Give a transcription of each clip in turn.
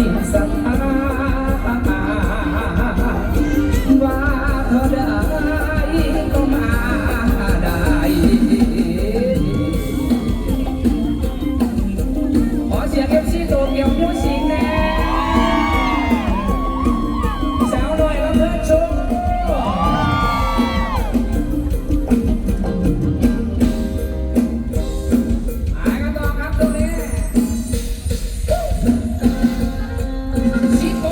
Thank you. People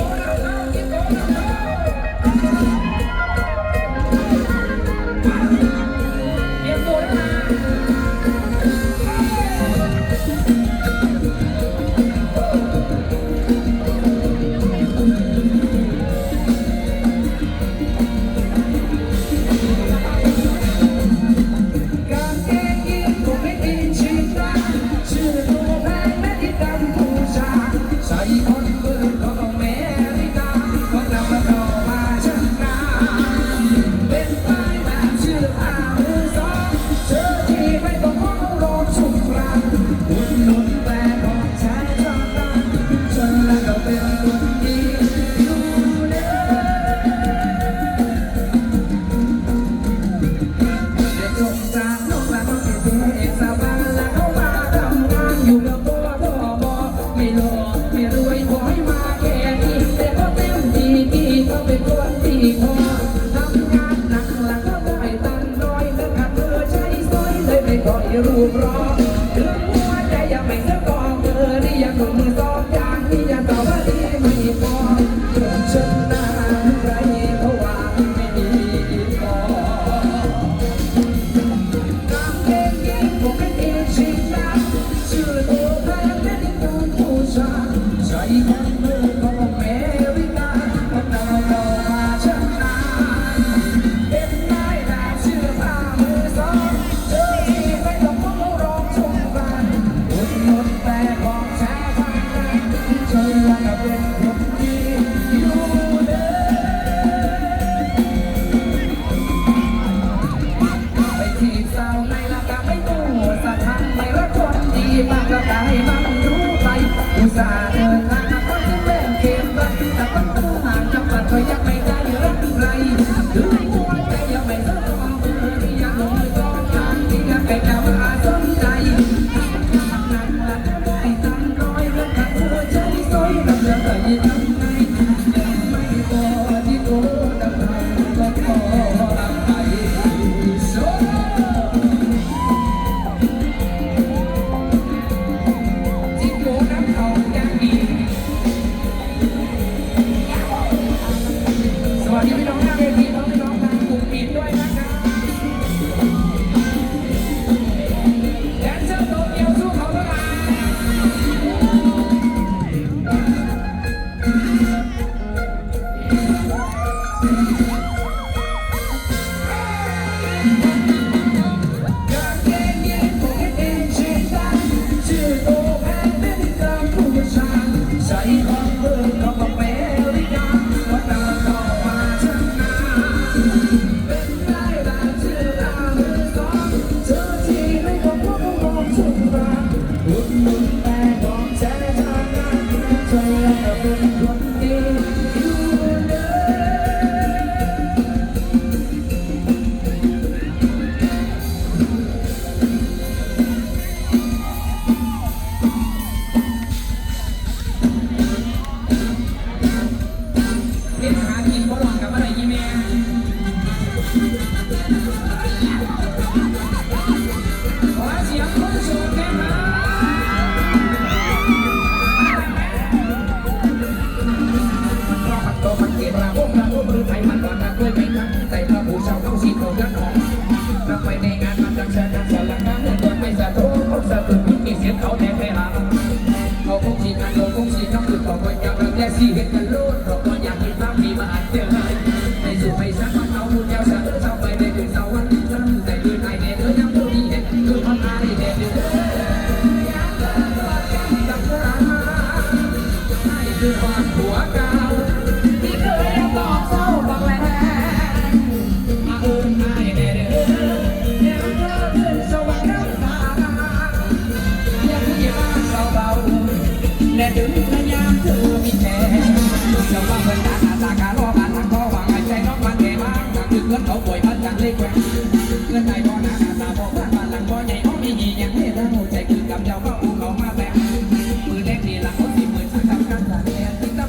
ก็บ่อยากลิกแลสิเฮ็ดกันโลดดอกบ่อยากเห็นาพมีมาอาจเจอในสุไปสักวันเาหุ่นยาวเออเราไปในคืนเสาร์วันสั้นแต่คืนไอแน่เด้ยังบ่มีเห็นคืนมัอาได้ด้อยากเลิกก็แกังเท่านั้นคือความหัวกัน เจ้าว่าเพิ่นตาตาตาการอบ้านหลังก็วางไว้ใจน้องมันแก่บ้างถ้าคือเงินเขาป่วยมันจังเล็กแหวงเงินไทยบ่หนาตาบอกว่าบ้านหลังบ่ใหญ่อ้อมีหีอย่างนี้ถ้าหัวใจคือกับเจ้าก็อูเขามาแบกมือแดงนี่หลังเขาสิมือสักทำการแสดงที่ตั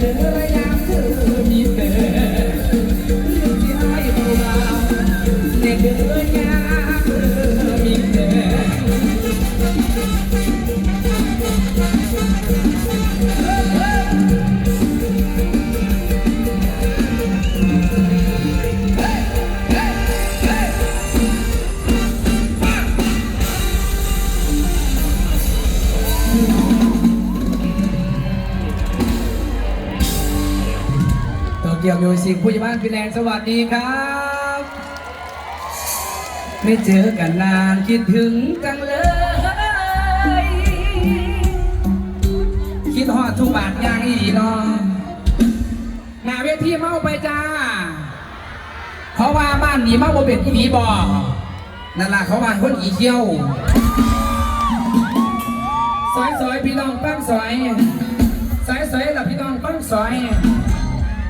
เดือระยามเธอ เกี่ยวมิวสิผู้ใหญ่บ้านฟินแลนด์สวัสดีครับ ไม่เจอกันนานคิดถึงจังเลย คิดฮอดทุกบาทอย่างอีนาะหน้าเวทีเมาไปจ้า เพราะว่าบ้านนี้เมาบ่เป็นที่นีบ่นั่นล่ะเขาว่าคนอีเขี้ยวสอยสอยพี่น้องปั้งสอยสายสอยล่ะพี่น้องปั้งสอย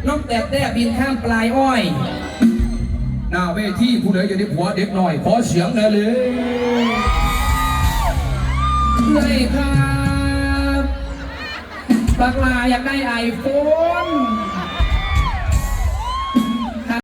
นกแต่แต่บินข้ามปลายอ้อย หน้าเวทีผู้ใดจะได้หัวเด็กหน่อยขอเสียงหน่อยเลยเลยครับปากลาอยากได้ไอโฟน